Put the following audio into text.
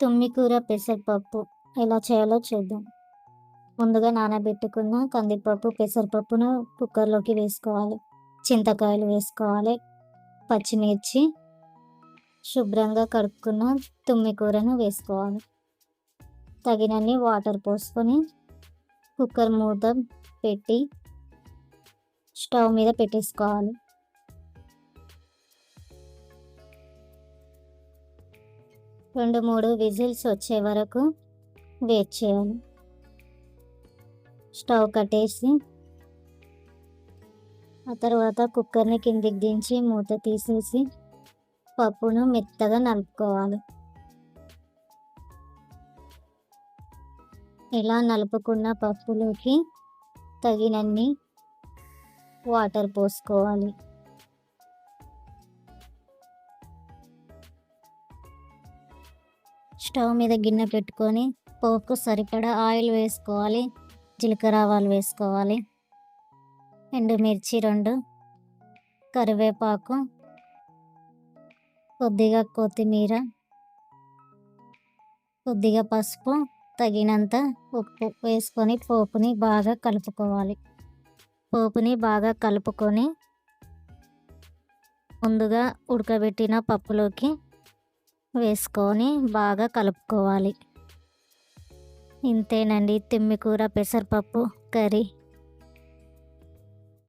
తుమ్మికూర పెసరపప్పు. ఎలా చేయాలో చూద్దాం. ముందుగా నానబెట్టుకున్న కందిపప్పు పెసరపప్పును కుక్కర్లోకి వేసుకోవాలి. చింతకాయలు వేసుకోవాలి. పచ్చిమిర్చి శుభ్రంగా కడుక్కున్న తుమ్మికూరను వేసుకోవాలి. తగినన్ని వాటర్ పోసుకొని కుక్కర్ మూత పెట్టి స్టవ్ మీద పెట్టేసుకోవాలి. రెండు మూడు విజిల్స్ వచ్చే వరకు వెయిట్ చేయాలి స్టవ్ కట్టేసి ఆ తర్వాత కుక్కర్ని కిందికి దించి మూత తీసేసి పప్పును మెత్తగా నలుపుకోవాలి. ఇలా నలుపుకున్న పప్పులోకి తగినన్ని వాటర్ పోసుకోవాలి. స్టవ్ మీద గిన్నె పెట్టుకొని పోపుకు సరిపడా ఆయిల్ వేసుకోవాలి జీలకర్ర ఆవాలు వేసుకోవాలి ఎండుమిర్చి రెండు కరివేపాకు కొద్దిగా కొత్తిమీర కొద్దిగా పసుపు తగినంత ఉప్పు వేసుకొని పోపుని బాగా కలుపుకోవాలి. పోపుని బాగా కలుపుకొని ముందుగా ఉడకబెట్టిన పప్పులోకి వేసుకొని బాగా కలుపుకోవాలి. ఇంతేనండి తిమ్మికూర పెసరపప్పు కర్రీ.